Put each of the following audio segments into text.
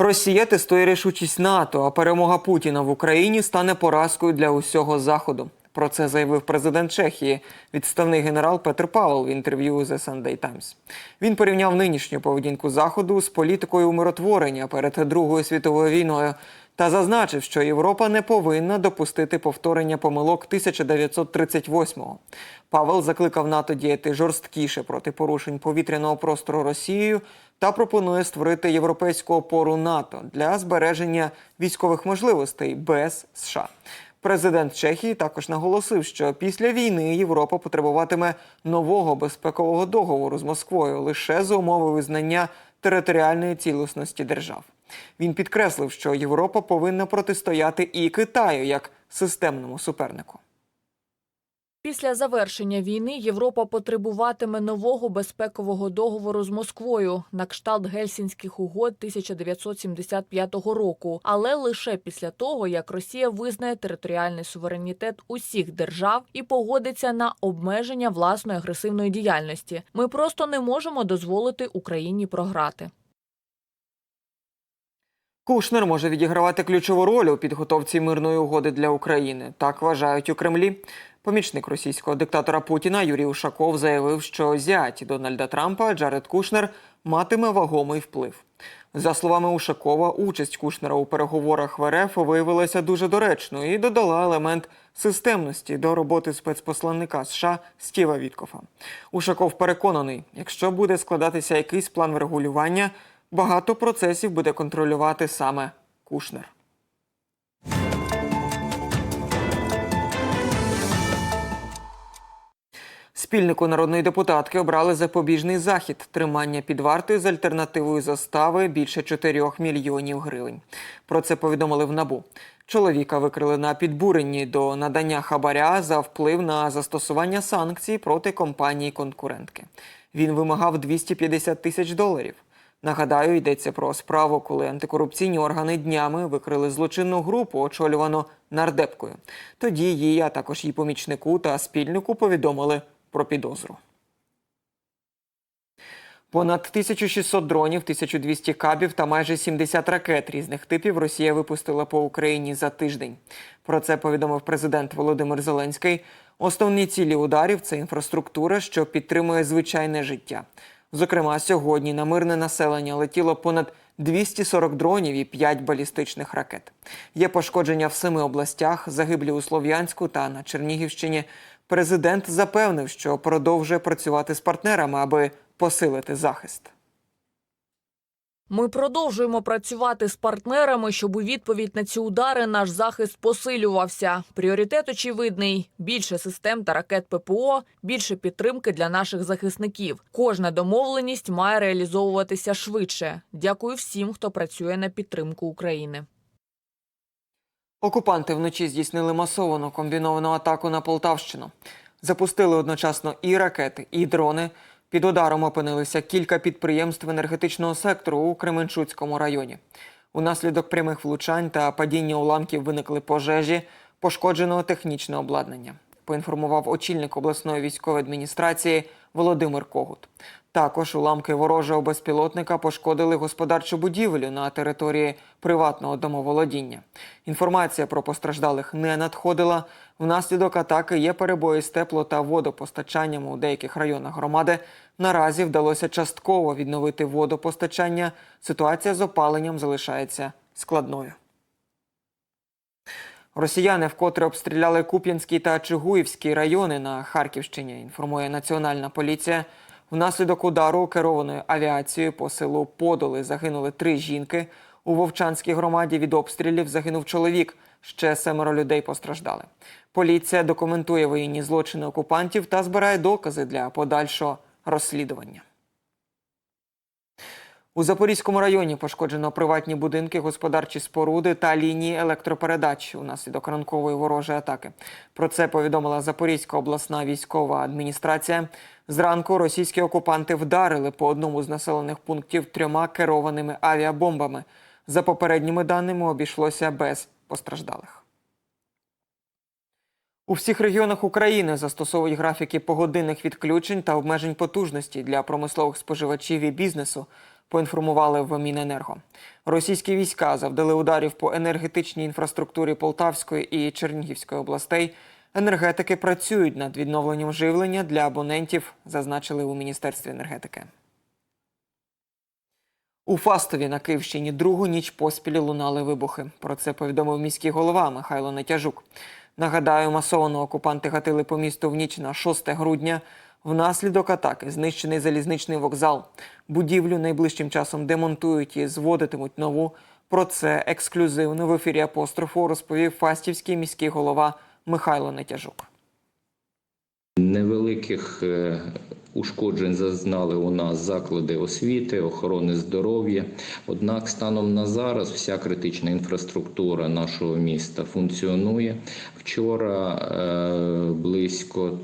Росія тестує рішучість НАТО, а перемога Путіна в Україні стане поразкою для усього заходу. Про це заявив президент Чехії, відставний генерал Петр Павел в інтерв'ю з Sunday Times. Він порівняв нинішню поведінку заходу з політикою умиротворення перед Другою світовою війною та зазначив, що Європа не повинна допустити повторення помилок 1938-го. Павел закликав НАТО діяти жорсткіше проти порушень повітряного простору Росією та пропонує створити європейську опору НАТО для збереження військових можливостей без США. Президент Чехії також наголосив, що після війни Європа потребуватиме нового безпекового договору з Москвою лише за умови визнання територіальної цілісності держав. Він підкреслив, що Європа повинна протистояти і Китаю як системному супернику. Після завершення війни Європа потребуватиме нового безпекового договору з Москвою на кшталт Гельсінських угод 1975 року, але лише після того, як Росія визнає територіальний суверенітет усіх держав і погодиться на обмеження власної агресивної діяльності. Ми просто не можемо дозволити Україні програти. Кушнер може відігравати ключову роль у підготовці мирної угоди для України. Так вважають у Кремлі. Помічник російського диктатора Путіна Юрій Ушаков заявив, що зять Дональда Трампа Джаред Кушнер матиме вагомий вплив. За словами Ушакова, участь Кушнера у переговорах в РФ виявилася дуже доречною і додала елемент системності до роботи спецпосланника США Стіва Віткофа. Ушаков переконаний, якщо буде складатися якийсь план врегулювання, багато процесів буде контролювати саме Кушнер. Спільнику народної депутатки обрали запобіжний захід тримання під вартою з альтернативою застави більше 4 мільйонів гривень. Про це повідомили в НАБУ. Чоловіка викрили на підбуренні до надання хабаря за вплив на застосування санкцій проти компанії конкурентки. Він вимагав 250 тисяч доларів. Нагадаю, йдеться про справу, коли антикорупційні органи днями викрили злочинну групу, очолювану нардепкою. Тоді їй, а також її помічнику та спільнику повідомили про підозру. Понад 1600 дронів, 1200 кабів та майже 70 ракет різних типів Росія випустила по Україні за тиждень. Про це повідомив президент Володимир Зеленський. Основні цілі ударів це інфраструктура, що підтримує звичайне життя. Зокрема, сьогодні на мирне населення летіло понад 240 дронів і 5 балістичних ракет. Є пошкодження в семи областях, загиблі у Слов'янську та на Чернігівщині. Президент запевнив, що продовжує працювати з партнерами, аби посилити захист. Ми продовжуємо працювати з партнерами, щоб у відповідь на ці удари наш захист посилювався. Пріоритет очевидний: більше систем та ракет ППО, більше підтримки для наших захисників. Кожна домовленість має реалізовуватися швидше. Дякую всім, хто працює на підтримку України. Окупанти вночі здійснили масовану комбіновану атаку на Полтавщину. Запустили одночасно і ракети, і дрони. Під ударом опинилися кілька підприємств енергетичного сектору у Кременчуцькому районі. Унаслідок прямих влучань та падіння уламків виникли пожежі, пошкодженого технічне обладнання. Поінформував очільник обласної військової адміністрації Володимир Когут. Також уламки ворожого безпілотника пошкодили господарчу будівлю на території приватного домоволодіння. Інформація про постраждалих не надходила. Внаслідок атаки є перебої з тепло та водопостачанням у деяких районах громади. Наразі вдалося частково відновити водопостачання. Ситуація з опаленням залишається складною. Росіяни вкотре обстріляли Куп'янський та Чигуївський райони на Харківщині. Інформує Національна поліція. Внаслідок удару керованою авіацією по селу Подоли загинули три жінки. У Вовчанській громаді від обстрілів загинув чоловік. Ще семеро людей постраждали. Поліція документує воєнні злочини окупантів та збирає докази для подальшого розслідування. У Запорізькому районі пошкоджено приватні будинки, господарчі споруди та лінії електропередач унаслідок ранкової ворожої атаки. Про це повідомила Запорізька обласна військова адміністрація. Зранку російські окупанти вдарили по одному з населених пунктів трьома керованими авіабомбами. За попередніми даними обійшлося без постраждалих. У всіх регіонах України застосовують графіки погодинних відключень та обмежень потужності для промислових споживачів і бізнесу. Поінформували в Міненерго. Російські війська завдали ударів по енергетичній інфраструктурі Полтавської і Чернігівської областей. Енергетики працюють над відновленням живлення для абонентів, зазначили у міністерстві енергетики. У Фастові на Київщині другу ніч поспіль лунали вибухи. Про це повідомив міський голова Михайло Нетяжук. Нагадаю, масово окупанти гатили по місту в ніч на 6 грудня. Внаслідок атаки знищений залізничний вокзал. Будівлю найближчим часом демонтують і зводитимуть нову. Про це ексклюзивно в ефірі апострофу розповів фастівський міський голова Михайло Нетяжук. Невеликих е, ушкоджень зазнали у нас заклади освіти, охорони здоров'я. Однак, станом на зараз вся критична інфраструктура нашого міста функціонує. Вчора е, близько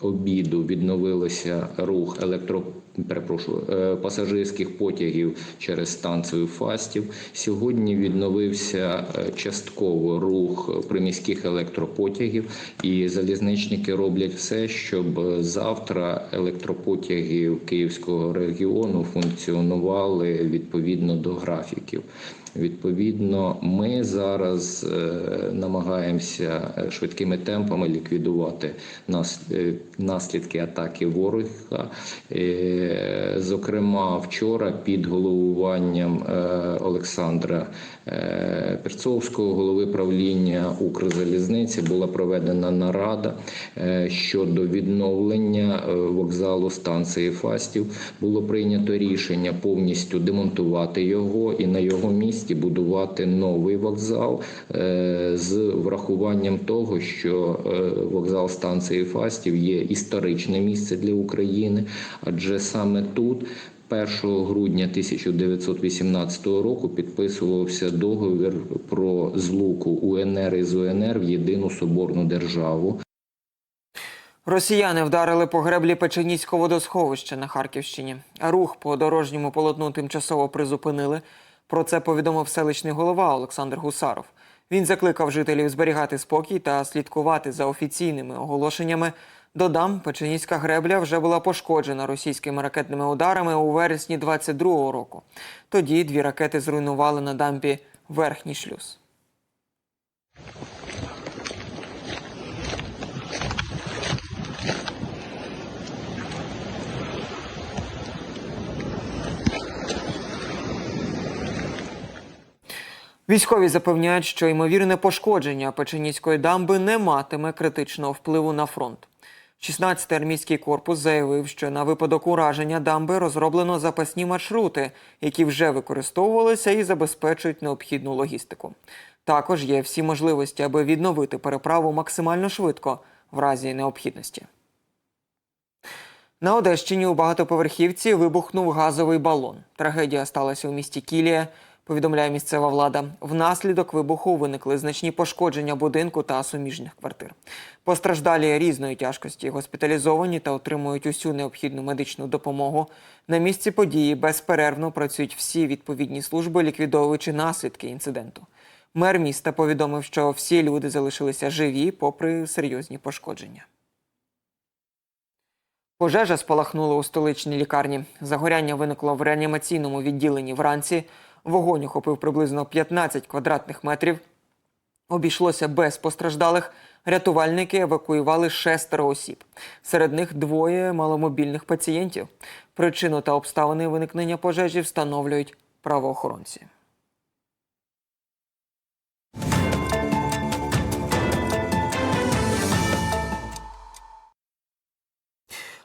обіду відновилося рух електро... перепрошую, е, пасажирських потягів через станцію Фастів. Сьогодні відновився е, частково рух приміських електропотягів, і залізничники роблять все, щоб е, завтра електропотяги Київського регіону функціонували відповідно до графіків. Відповідно, ми зараз е, намагаємося е, швидкими темпами ліквідувати е, наслідки атаки ворога. Зокрема, вчора під головуванням Олександра Перцовського, голови правління Укрзалізниці, була проведена нарада щодо відновлення вокзалу станції Фастів. Було прийнято рішення повністю демонтувати його і на його місці будувати новий вокзал е, з врахуванням того, що е, вокзал станції Фастів є історичне місце для України, адже саме тут. 1 грудня 1918 року підписувався договір про злуку УНР із УНР в єдину соборну державу. Росіяни вдарили по греблі Печеніського водосховища на Харківщині. Рух по дорожньому полотну тимчасово призупинили. Про це повідомив селищний голова Олександр Гусаров. Він закликав жителів зберігати спокій та слідкувати за офіційними оголошеннями. Додам, Печеніська гребля вже була пошкоджена російськими ракетними ударами у вересні 22-го року. Тоді дві ракети зруйнували на дамбі верхній шлюз. Військові запевняють, що ймовірне пошкодження Печеніської дамби не матиме критичного впливу на фронт. 16-й армійський корпус заявив, що на випадок ураження дамби розроблено запасні маршрути, які вже використовувалися і забезпечують необхідну логістику. Також є всі можливості, аби відновити переправу максимально швидко в разі необхідності. На Одещині у багатоповерхівці вибухнув газовий балон. Трагедія сталася у місті Кілія. Повідомляє місцева влада. Внаслідок вибуху виникли значні пошкодження будинку та суміжних квартир. Постраждалі різної тяжкості госпіталізовані та отримують усю необхідну медичну допомогу. На місці події безперервно працюють всі відповідні служби, ліквідовуючи наслідки інциденту. Мер міста повідомив, що всі люди залишилися живі, попри серйозні пошкодження. Пожежа спалахнула у столичній лікарні. Загоряння виникло в реанімаційному відділенні вранці. Вогонь охопив приблизно 15 квадратних метрів. Обійшлося без постраждалих. Рятувальники евакуювали шестеро осіб. Серед них двоє маломобільних пацієнтів. Причину та обставини виникнення пожежі встановлюють правоохоронці.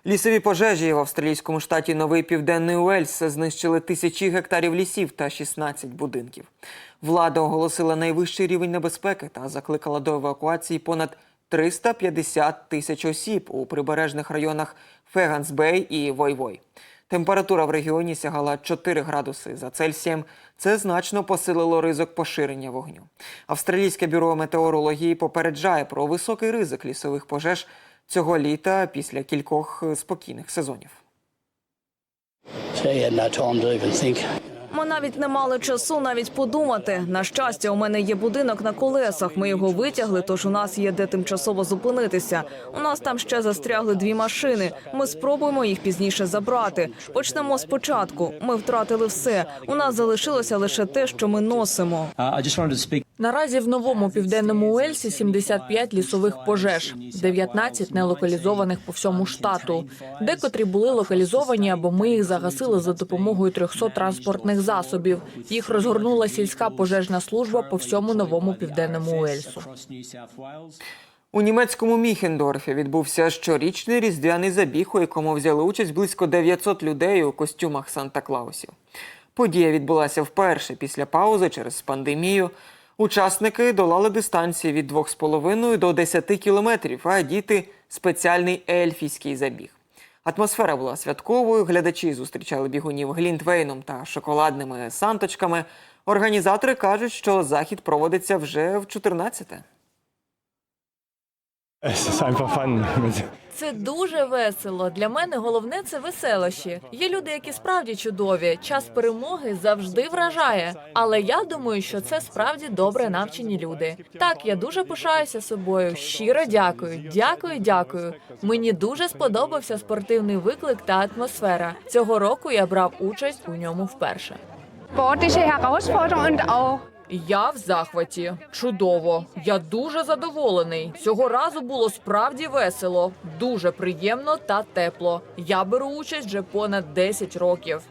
Лісові пожежі в австралійському штаті Новий Південний Уельс знищили тисячі гектарів лісів та 16 будинків. Влада оголосила найвищий рівень небезпеки та закликала до евакуації понад 350 тисяч осіб у прибережних районах Фегансбей і Войвой. Температура в регіоні сягала 4 градуси за Цельсієм. Це значно посилило ризик поширення вогню. Австралійське бюро метеорології попереджає про високий ризик лісових пожеж цього літа після кількох е, спокійних сезонів. Ми навіть не мали часу навіть подумати. На щастя, у мене є будинок на колесах. Ми його витягли, тож у нас є де тимчасово зупинитися. У нас там ще застрягли дві машини. Ми спробуємо їх пізніше забрати. Почнемо спочатку. Ми втратили все. У нас залишилося лише те, що ми носимо. Наразі в новому південному Уельсі 75 лісових пожеж, 19 нелокалізованих по всьому штату. Декотрі були локалізовані, або ми їх загасили за допомогою 300 транспортних засобів. Їх розгорнула сільська пожежна служба по всьому новому південному Уельсу. У німецькому Міхендорфі відбувся щорічний різдвяний забіг, у якому взяли участь близько 900 людей у костюмах Санта-Клаусів. Подія відбулася вперше після паузи через пандемію. Учасники долали дистанції від 2,5 до 10 кілометрів, а діти спеціальний ельфійський забіг. Атмосфера була святковою. Глядачі зустрічали бігунів глінтвейном та шоколадними санточками. Організатори кажуть, що захід проводиться вже в 14-те. Це дуже весело. Для мене головне це веселощі. Є люди, які справді чудові. Час перемоги завжди вражає. Але я думаю, що це справді добре навчені люди. Так, я дуже пишаюся собою. Щиро дякую, дякую, дякую. Мені дуже сподобався спортивний виклик та атмосфера. Цього року я брав участь у ньому вперше. Я в захваті. Чудово. Я дуже задоволений. Цього разу було справді весело, дуже приємно та тепло. Я беру участь вже понад 10 років.